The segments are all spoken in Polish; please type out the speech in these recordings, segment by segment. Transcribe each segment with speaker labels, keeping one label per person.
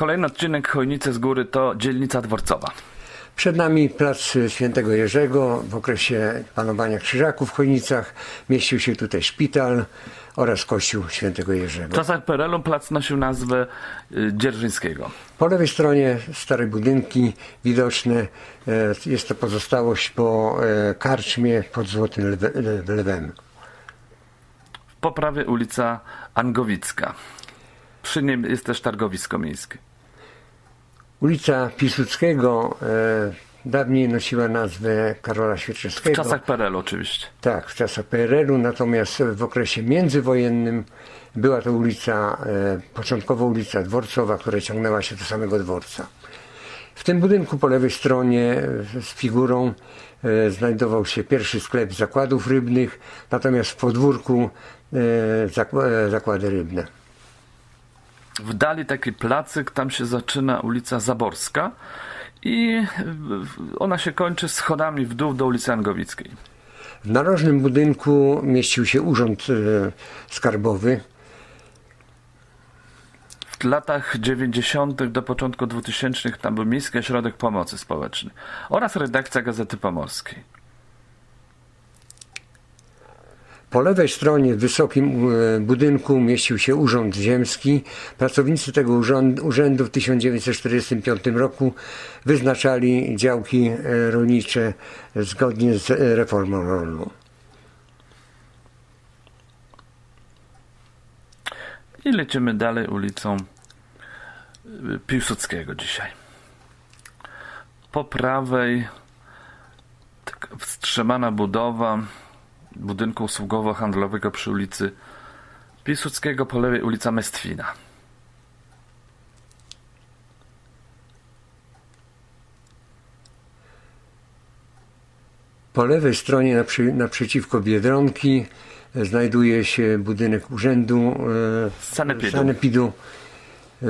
Speaker 1: Kolejny odcinek Chojnicy z Góry to dzielnica dworcowa.
Speaker 2: Przed nami plac Świętego Jerzego. W okresie panowania Krzyżaków w Chojnicach mieścił się tutaj szpital oraz kościół Świętego
Speaker 1: W
Speaker 2: Jerzego.
Speaker 1: czasach PRL-u plac nosił nazwę y, Dzierżyńskiego.
Speaker 2: Po lewej stronie stare budynki widoczne. E, Jest to pozostałość po e, karczmie pod Złotym Lwe- Le- Lwem.
Speaker 1: W poprawie ulica Angowicka. Przy nim jest też targowisko miejskie.
Speaker 2: Ulica Piłsudskiego e, dawniej nosiła nazwę Karola
Speaker 1: W
Speaker 2: Świerczewskiego.
Speaker 1: czasach PRL-u oczywiście.
Speaker 2: Tak, w czasach PRL-u, natomiast w okresie międzywojennym była to ulica, e, początkowo ulica Dworcowa, która ciągnęła się do samego dworca. W tym budynku po lewej stronie e, z figurą e, znajdował się pierwszy sklep zakładów rybnych, natomiast w podwórku e, e, zakłady rybne.
Speaker 1: W dali taki placyk, tam się zaczyna ulica Zaborska i ona się kończy schodami w dół do ulicy Angowickiej.
Speaker 2: W narożnym budynku mieścił się urząd e, skarbowy.
Speaker 1: W latach 90. do początku 2000 tam był Miejski Ośrodek Pomocy Społecznej oraz redakcja Gazety Pomorskiej.
Speaker 2: Po lewej stronie w wysokim e, budynku mieścił się Urząd Ziemski. Pracownicy tego urzędu w 1945 roku wyznaczali działki e, rolnicze zgodnie z e, reformą rolną.
Speaker 1: I lecimy dalej ulicą Piłsudskiego dzisiaj. Po prawej taka wstrzymana budowa budynku usługowo-handlowego przy ulicy Piłsudskiego, po lewej ulica Mestwina.
Speaker 2: Po lewej stronie naprzy, naprzeciwko Biedronki e, znajduje się budynek urzędu e,
Speaker 1: Sanepidu.
Speaker 2: Sanepidu, e,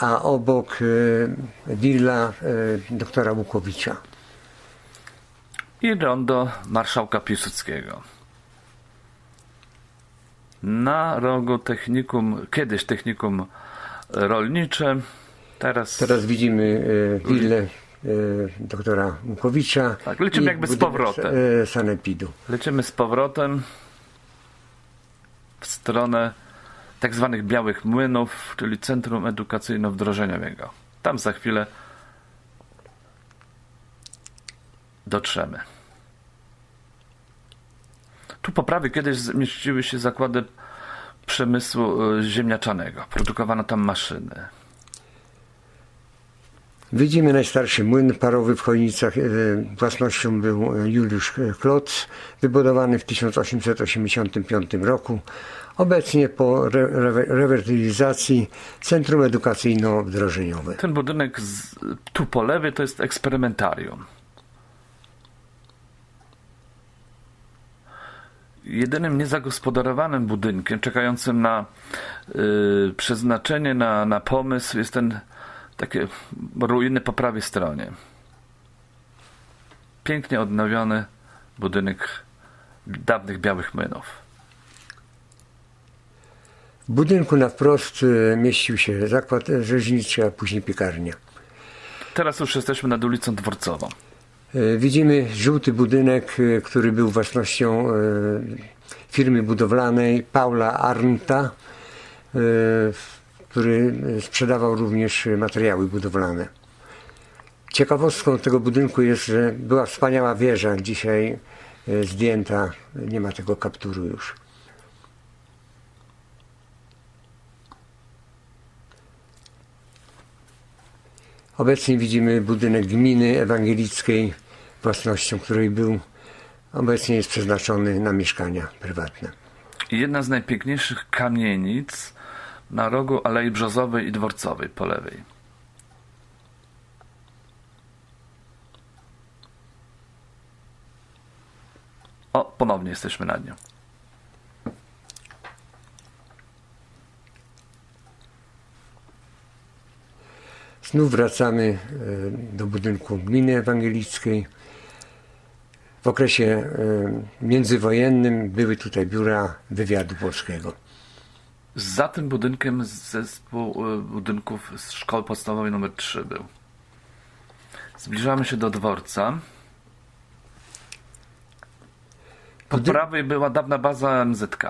Speaker 2: a obok e, willa e, doktora Łukowicza.
Speaker 1: i rondo marszałka Piłsudskiego. Na rogu technikum, kiedyś technikum rolnicze, teraz,
Speaker 2: Teraz widzimy e, willę e, doktora Łukowicza.
Speaker 1: Tak, lecimy jakby z powrotem.
Speaker 2: e, Sanepidu.
Speaker 1: lecimy z powrotem w stronę tak zwanych białych młynów, czyli Centrum Edukacyjno-Wdrożeniowego. Tam za chwilę dotrzemy. Tu po prawej kiedyś zmieściły się zakłady przemysłu y, ziemniaczanego. Produkowano tam maszyny.
Speaker 2: Widzimy najstarszy młyn parowy w Chojnicach. e, Własnością był e, Juliusz Kloc, wybudowany w 1885 roku. Obecnie po re- rewe- rewitalizacji Centrum Edukacyjno-Wdrożeniowe.
Speaker 1: Ten budynek z, tu po lewej to jest eksperymentarium. Jedynym niezagospodarowanym budynkiem czekającym na y, przeznaczenie, na, na pomysł jest ten takie ruiny po prawej stronie. Pięknie odnowiony budynek dawnych białych młynów.
Speaker 2: W budynku na wprost mieścił się zakład rzeźniczy, a później piekarnia.
Speaker 1: Teraz już jesteśmy nad ulicą Dworcową.
Speaker 2: E, Widzimy żółty budynek, e, który był własnością e, firmy budowlanej Paula Arnta, który sprzedawał również materiały budowlane. Ciekawostką tego budynku jest, że była wspaniała wieża, dzisiaj zdjęta, nie ma tego kapturu już. Obecnie widzimy budynek gminy ewangelickiej, własnością której był. Obecnie jest przeznaczony na mieszkania prywatne.
Speaker 1: Jedna z najpiękniejszych kamienic na rogu Alei Brzozowej i Dworcowej po lewej. O, ponownie jesteśmy nad nią.
Speaker 2: Znów wracamy e, do budynku gminy ewangelickiej. W okresie e, międzywojennym były tutaj biura wywiadu polskiego.
Speaker 1: Za tym budynkiem zespół y, budynków z szkoły podstawowej numer 3 był. Zbliżamy się do dworca. Po
Speaker 2: Budy-
Speaker 1: prawej była dawna baza MZK.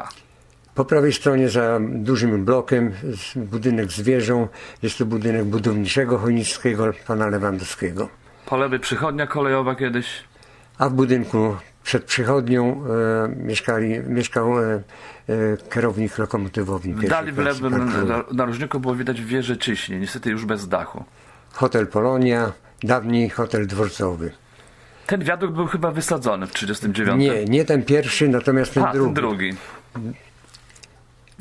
Speaker 2: Po prawej stronie za dużym blokiem budynek z wieżą. Jest to budynek budowniczego Chojnickiego pana Lewandowskiego.
Speaker 1: Po lewej przychodnia kolejowa kiedyś.
Speaker 2: A w budynku przed przychodnią e, mieszkali, mieszkał e, e, kierownik lokomotywowni.
Speaker 1: W dali w lewym narożniku było widać wieżę ciśni, niestety już bez dachu.
Speaker 2: Hotel Polonia, dawniej hotel dworcowy.
Speaker 1: Ten wiadukt był chyba wysadzony w 39.
Speaker 2: Nie, nie ten pierwszy, natomiast ten
Speaker 1: A,
Speaker 2: drugi.
Speaker 1: ten drugi.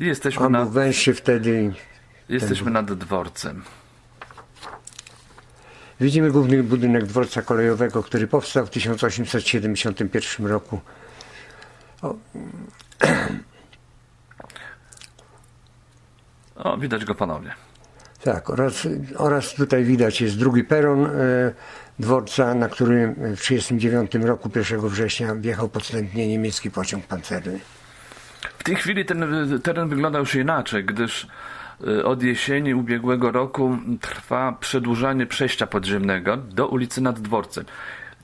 Speaker 1: Jesteśmy,
Speaker 2: On był
Speaker 1: na,
Speaker 2: węższy wtedy.
Speaker 1: jesteśmy nad dworcem.
Speaker 2: Widzimy główny budynek dworca kolejowego, który powstał w 1871 roku.
Speaker 1: O, widać go ponownie.
Speaker 2: Tak, oraz, oraz tutaj widać jest drugi peron e, dworca, na którym w 1939 roku 1 września wjechał podstępnie niemiecki pociąg pancerny.
Speaker 1: W tej chwili ten teren wygląda już inaczej, gdyż y, od jesieni ubiegłego roku trwa przedłużanie przejścia podziemnego do ulicy nad dworcem.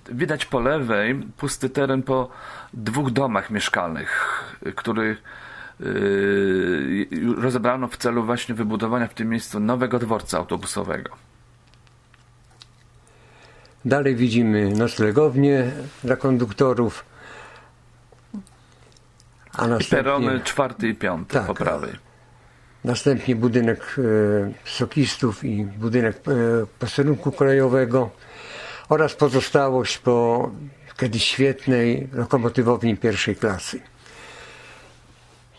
Speaker 1: Widać po lewej pusty teren po dwóch domach mieszkalnych, których y, rozebrano w celu właśnie wybudowania w tym miejscu nowego dworca autobusowego.
Speaker 2: Dalej widzimy noclegownię dla konduktorów. A następnie,
Speaker 1: perony czwarty i piąty
Speaker 2: Tak.
Speaker 1: po prawej.
Speaker 2: następnie budynek e, sokistów i budynek e, posterunku kolejowego oraz pozostałość po kiedyś świetnej lokomotywowni pierwszej klasy.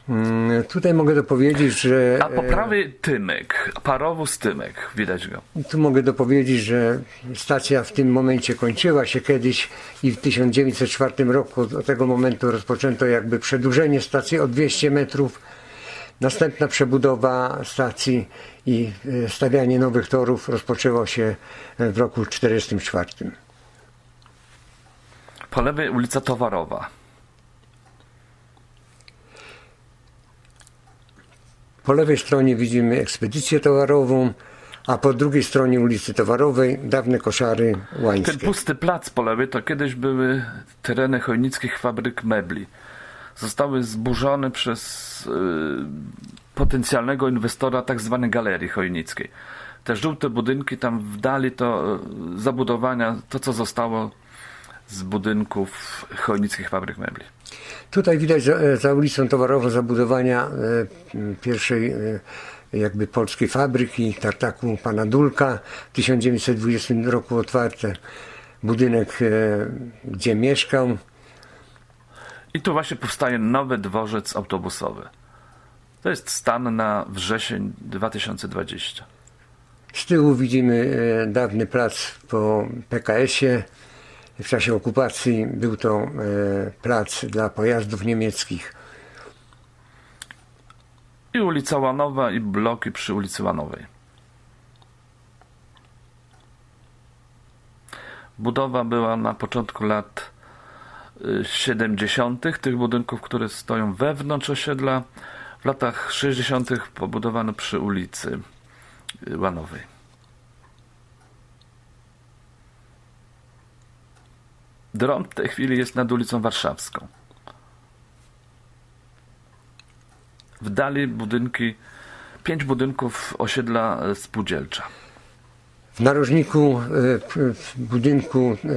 Speaker 2: Mm, Tutaj mogę dopowiedzieć, że
Speaker 1: A po prawej Tymek, parowóz Tymek, widać go.
Speaker 2: Tu mogę dopowiedzieć, że stacja w tym momencie kończyła się kiedyś i w 1904 roku do tego momentu rozpoczęto jakby przedłużenie stacji o 200 metrów. Następna przebudowa stacji i e, stawianie nowych torów rozpoczęło się e, w roku 1944.
Speaker 1: Po lewej ulica Towarowa.
Speaker 2: Po lewej stronie widzimy ekspedycję towarową, a po drugiej stronie ulicy Towarowej dawne koszary
Speaker 1: Ten
Speaker 2: łańskie.
Speaker 1: pusty plac po lewej to kiedyś były tereny chojnickich fabryk mebli. Zostały zburzone przez y, potencjalnego inwestora tak zwanej galerii chojnickiej. Te żółte budynki tam w dali to y, zabudowania, to co zostało z budynków chojnickich fabryk mebli.
Speaker 2: Tutaj widać za, e, za ulicą towarową zabudowania e, pierwszej e, jakby polskiej fabryki tartaku pana Dulka. W 1920 roku otwarte budynek, gdzie mieszkał.
Speaker 1: I tu właśnie powstaje nowy dworzec autobusowy. To jest stan na wrzesień 2020.
Speaker 2: Z tyłu widzimy dawny plac po PKS-ie. W czasie okupacji był to e, plac dla pojazdów niemieckich.
Speaker 1: I ulica Łanowa i bloki przy ulicy Łanowej. Budowa była na początku lat y, 70. tych budynków, które stoją wewnątrz osiedla. W latach 60. pobudowano przy ulicy y, Łanowej. Dron w tej chwili jest nad ulicą Warszawską. W dali budynki, pięć budynków osiedla spółdzielcza.
Speaker 2: W narożniku, e, w budynku, e,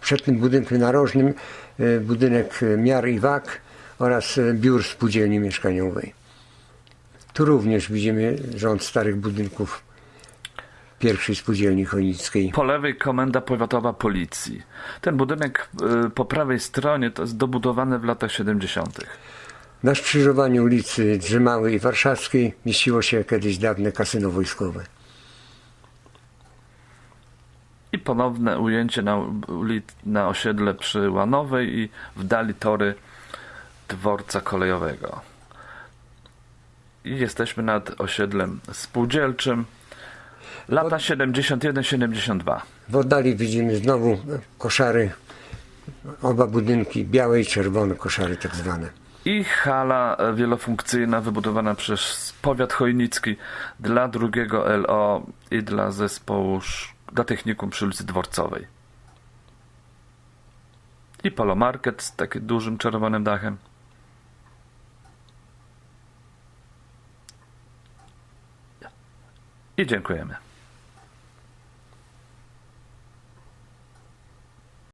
Speaker 2: przed tym budynkiem narożnym, e, budynek miar i wag oraz biur spółdzielni mieszkaniowej. Tu również widzimy rząd starych budynków pierwszej spółdzielni chojnickiej.
Speaker 1: Po lewej komenda powiatowa policji. Ten budynek e, po prawej stronie to jest dobudowany w latach 70.
Speaker 2: Na skrzyżowaniu ulicy Drzymałej i Warszawskiej mieściło się kiedyś dawne kasyno wojskowe.
Speaker 1: I ponowne ujęcie na, na osiedle przy Łanowej i w dali tory dworca kolejowego. I jesteśmy nad osiedlem spółdzielczym. Lata 71-72.
Speaker 2: W oddali widzimy znowu koszary, oba budynki, białe i czerwone koszary tak zwane.
Speaker 1: i hala wielofunkcyjna wybudowana przez powiat chojnicki dla drugiego LO i dla zespołu dla technikum przy ulicy Dworcowej. I polomarket z takim dużym czerwonym dachem. I dziękujemy.